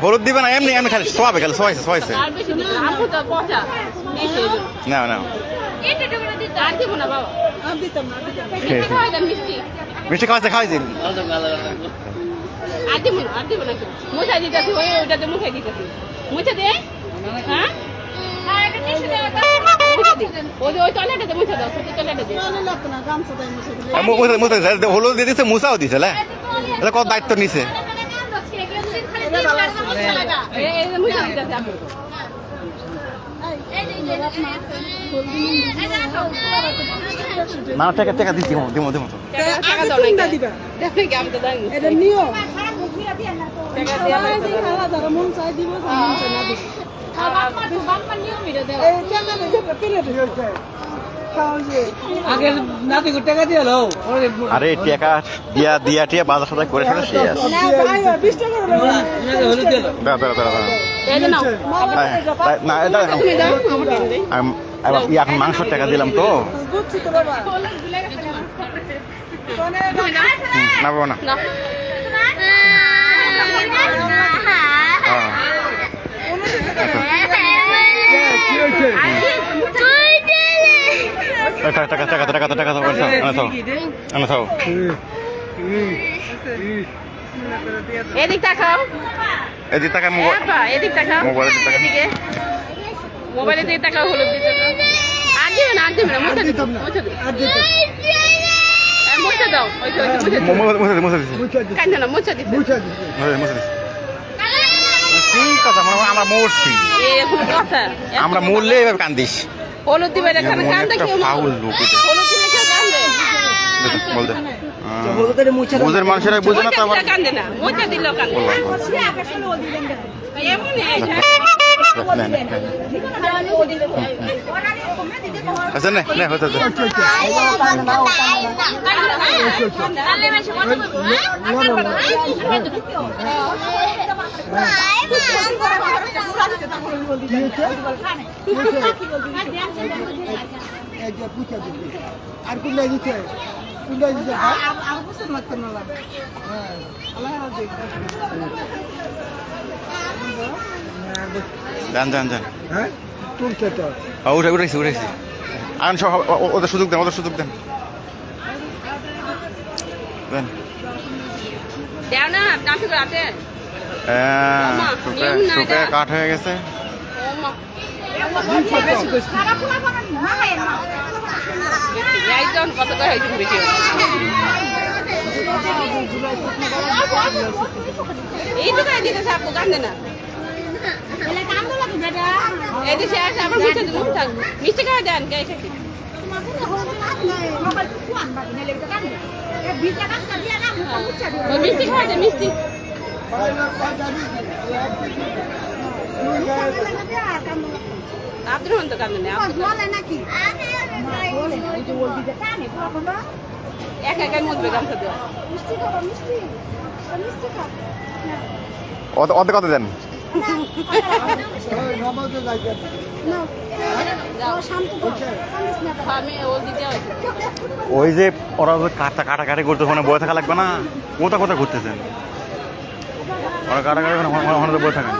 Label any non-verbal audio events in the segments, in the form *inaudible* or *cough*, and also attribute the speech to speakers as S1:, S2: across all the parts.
S1: হলুদ দিবে না এমনি এমনি খালি সোয়াবে খালি সোয়াইছে সোয়াইছে
S2: আর বেশি দিবো না।
S1: না না।
S2: আর দিব না বাবা মিষ্টি
S1: খাওয়াইছি
S2: দে। হ্যাঁ? মুছে দি। ওই যে ওই টয়লেটে মুছে দাও ছোট টয়লেটে দে।
S1: হলুদ দিয়ে দিচ্ছে মুসাও দিছে কত দায়িত্ব নিছে
S2: এই এই যে মুছে দিতেছি আপনি
S1: না টাকা টাকা দিচ্ছি দিমো দিমো তো
S2: টাকা দাও না দেখে কি আমি তো জানি
S3: এটা নিও
S2: টাকা দেওয়া লাগবে
S3: খাওয়া যারা মন চাই দিব মন চাই না দিব এই টাকা
S1: আরে টাকা দিয়া দিয়া টিয়া বাজার সদাই করে ফেলে শেষ
S3: না যাই বিশ টাকা
S4: হলুদ দিয়ে
S1: দাঁড়া দাঁড়া দাঁড়া দাঁড়া
S2: এই যে নাও।
S1: না এটা এখন মাংসের টাকা দিলাম তো।
S3: বুঝছি তো বাবা
S1: হুম, না না।
S2: না।
S1: হ্যাঁ। টাকা টাকা টাকা টাকা টাকা টাকা থাও এনে থাও
S2: এদিক তাকাও
S1: এদিক টাকা মোবাইল
S2: আপা এদিক তাকাও
S1: তাকাও।
S2: এদিকে মোবাইলের দিকে তাকাও হলুদ দিতে আর দিবে না আর দিবে না মুছে দিতে মুছে দিতে
S3: আর দিতে
S2: মুছে দাও ওই তো মুছে
S1: মুছে মুছে
S3: দিতে
S2: কান্দে না মুছে দিতে
S3: বুঝা দিতে
S1: মুছে মুছে দিছি কথা মানে আমরা মরছি আমরা মরলে এভাবে কান্দিস
S2: হলুদ দিবে এখানে কান্দে কেউ
S1: ফাউল লোক এটা।
S2: হলুদ দিলে কেউ কান্দে?
S1: বলতে
S4: হলুদের মুছে
S1: বুঝের মানুষেরা বুঝে না তো আবার
S2: মুছে দিলে কান্দে না। মুছে দিলেও কান্দে।
S1: আচ্ছা নে নে হচ্ছে হচ্ছে।
S3: এই যে বুঝা দিতে আর কোনটা দিতে কোনটা দেখবে
S1: যান যান যান
S3: হ্যাঁ? তুলছে তো
S1: উঠে উঠেছি উঠেছি আন সব ওদের সুযোগ দেন ওদের সুযোগ দেন। দেন।
S2: দেও না রাতে
S1: হ্যাঁ,
S2: ওমা,
S1: শুকে
S2: নিয়ম না
S1: শুকে
S2: এটা।
S1: কাঠ হয়ে গেছে।
S2: এই তো করে দিতেছে কান্দে না। এই দিছে আছে আবার মিষ্টি থাক। মিষ্টি খাওয়া দেন কে খেতে মিষ্টি খাওয়া দেন মিষ্টি। মন তো এক একাই গামছা দেওয়া
S1: কত দেন? ওই যে ওরা কাটা কাটাকাটি করতে ওখানে বয়ে থাকা লাগবে না। কোথা কোথা ঘুরতেছেন? ওরা কাটাকাটি করে ওখানে- বয়ে থাকেন?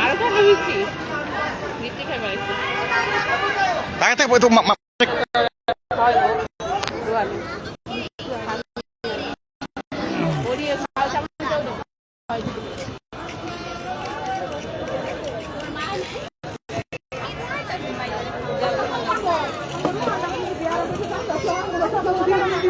S2: আরও
S1: তাকে থেকে তো মা- মা-
S2: ওরিয়ে খাওয়া চামচ দাও তো। দাও দাও হলুদ দাও দাও হলুদ দাও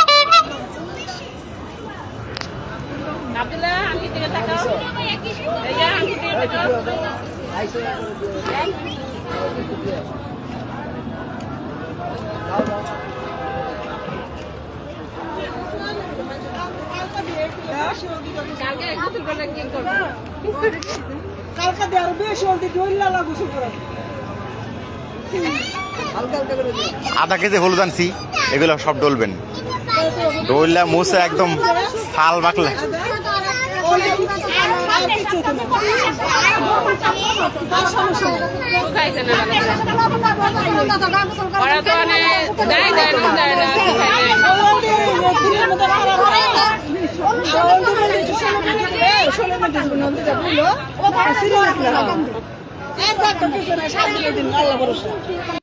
S2: আব্দুল্লাহ আন্টির দিকে তাকাও এই যে আন্টির দিকে তাকাও কালকে
S3: আরও বেশি হলদি ডইলা লাগু
S1: আধা কেজি হলুদ আনছি এগুলো সব ডলবেন। ডললে মুছে একদম ফাল বাকলে।
S2: ওরা তো মানে দেয় দেয় না দেয় না। শুকাইলে
S3: আল্লাহ ভরসা।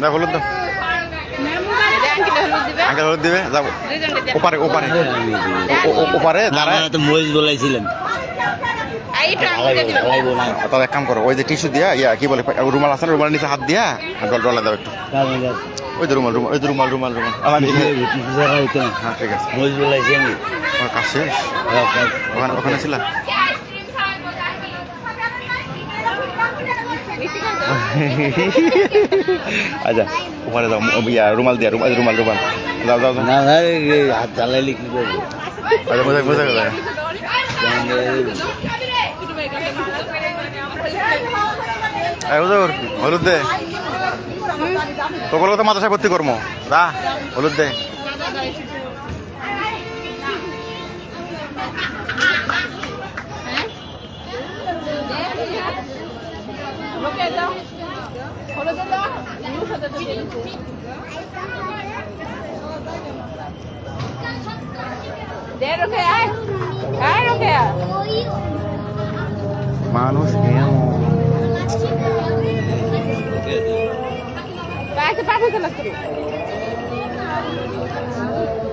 S1: না হলুদ দাও। আঙ্কেল হলুদ দিবে? যাব ওপারে ওপারে। ওপারে
S4: তো মরিচ বলাইছিলেন।
S1: তবে এক কাম করো ওই যে টিস্যু দিয়া ইয়া কি বলে রুমাল আছে না নিচে হাত দিয়া ডল দাও একটু। ওই যে রুমাল রুমাল ওই যে রুমাল রুমাল রুমাল। আমার হ্যাঁ ঠিক আছে।
S4: মরিচ বলাইছি আমি।
S1: আমার কাজ শেষ। ওখানে ওখানে ছিল? আচ্ছা ওখানে যাও ইয়া রুমাল দিয়া রুমাল রুমাল রুমাল। যাও যাও
S4: না ভাই হাত চালাইলে কি করব
S1: আচ্ছা গেল এই হুজুর হলুদ দে। তোগুলো তো মাদ্রাসায় ভর্তি করব। দা হলুদ দে
S2: ওকে দাও হলুদ দাও নিউ সাথে তো দিয়েছি দে রোকে আয় আয় রোকে আয়
S1: মানুষ কেমন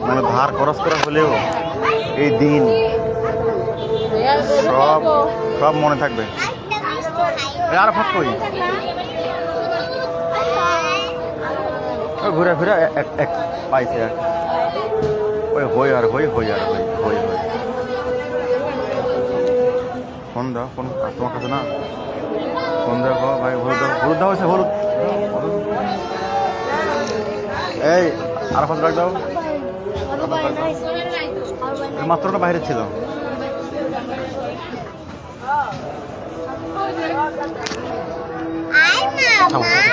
S1: মানে ধার খরচ করা হলেও এই দিন সব সব মনে থাকবে। আর ফাঁক কই ঘুরে ফিরে এক এক পাইছে আর ওই হই আর হই হই আর হই হই হই। ফোন দাও ফোন তোমার কাছে না। ফোন দাও গো ভাই হলুদ দাও হলুদ দাও হয়েছে হলুদ। এই আর ফাঁস রাখ দাও। মাত্রটা বাইরে ছিল।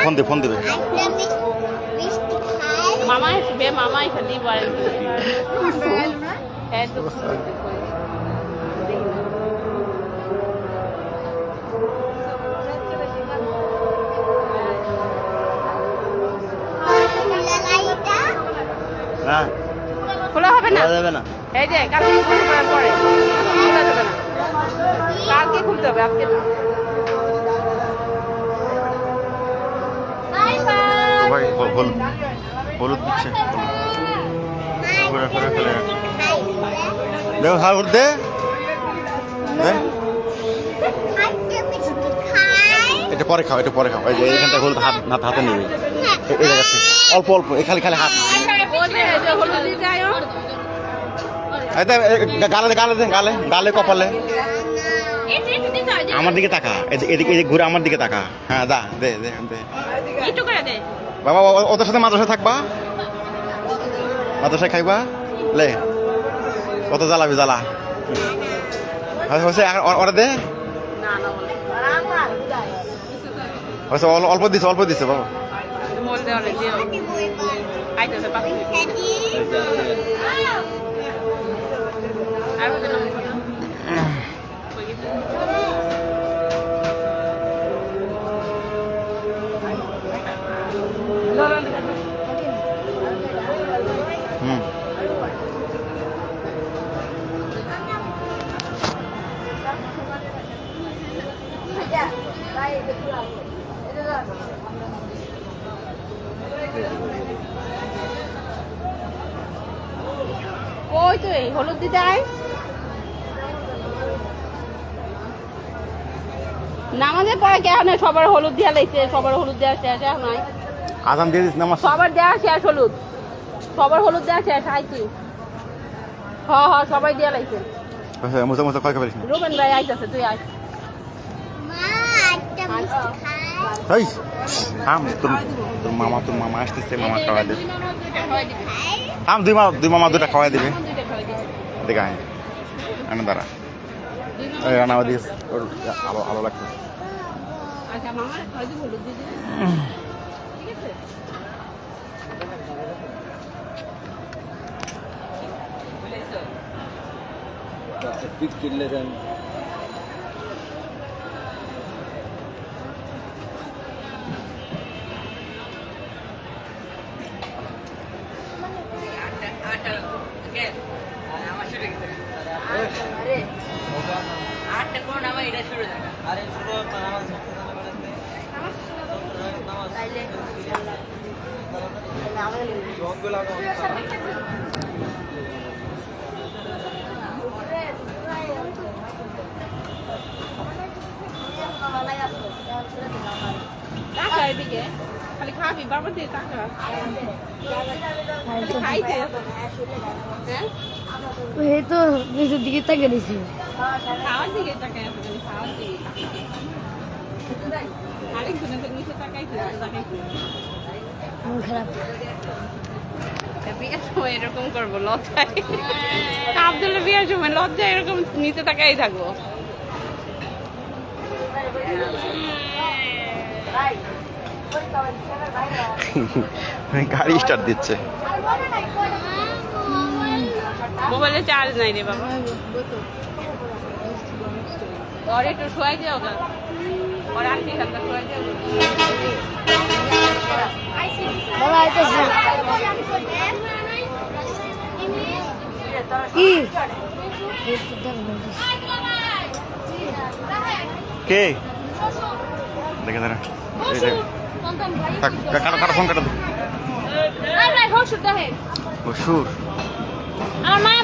S1: ফোন দে ফোন দিবে।
S2: মামা আসবে মামা এখানে বলেন হ্যাঁ তো
S1: হ্যাঁ।
S2: খোলা হবে না?
S4: যাবে না।
S2: এই যে কালকে পরে। খোলা যাবে না। কালকে খুলতে হবে আজকে না।
S1: হল- হলুদ দিচ্ছে। দেখো হলুদ দে। এটা পরে খাও, এটা পরে খাও। এই যে এখানটা হলুদ হাত হাত হাতে নেবে। এই জায়গাতে। অল্প অল্প, এই খালি খালি হাত। গালে গালে দে, গালে। গালে, কপালে। আমার দিকে তাকা। এদিকে ঘুরে আমার দিকে তাকা। হ্যাঁ দে দে দে দে। বাবা ওদের সাথে মাদ্রাসায় থাকবা? মাদ্রাসায় খাইবা? লে, কত জ্বালাবি, জ্বালা। হয়- হয়েছে ওরা দে। অল্প দিছে অল্প দিছে, বাবা।
S2: আর ওই তো এই হলুদ দিতে আয়। নামাজের পরে কেন সবার হলুদ দেওয়া লাগছে সবার হলুদ দেওয়া শেষ এখন নয়
S1: আজান দিয়ে দিস নামাজ।
S2: সবার দেওয়া শেষ হলুদ। সবার হলুদ দেওয়া শেষ আইছি হ হ সবাই দেওয়া লাগছে।
S1: মুসা মুসা কয় খাবার
S2: রুবেন ভাই আইতাছে তুই আয়।
S1: এই থাম তোর তোর মামা তোর মামা আসতেছে মামা খাওয়াই দেবে। থাম দুই মামা দুই মামা দুটা খাওয়াই দিবে। দেখে আয়। আনে দাঁড়া। এই রান্না ওর আলো আলো লাগতেছে।
S2: দিয়ে
S4: পিক কিনলে দেন
S2: টাকা এদিকে। খালি খাবি বাবা দিয়ে টাকা খালি খাইতে হ্যাঁ?
S5: তো নিচের দিকে তাকে দিছি
S2: খাওয়ার দিকে তাকাই খালি খাওয়ার দিকে। আরেকজনের তো নিচে তাকাইছে
S5: খারাপ।
S2: বিয়ের সময় এরকম করব লজ্জায়। আবদুল্লাহ বিয়ের সময় লজ্জায় এরকম নিচে তাকাই থাকব। *laughs*
S1: গাড়ি স্টার্ট দিচ্ছে।
S2: মোবাইলে চার্জ নাই রে বাবা। যাও গা। ওর আন্টি হালকা শোয়াই যাও
S5: বলা আইতেছে কি? এই তো দেখ বলতেছে।
S1: কে দেখে। দাঁড়া কারও কারও ফোন কাটা।
S2: ভাই ভাই হোক শুদ্ধ হে
S1: ও সুর
S2: আমার মা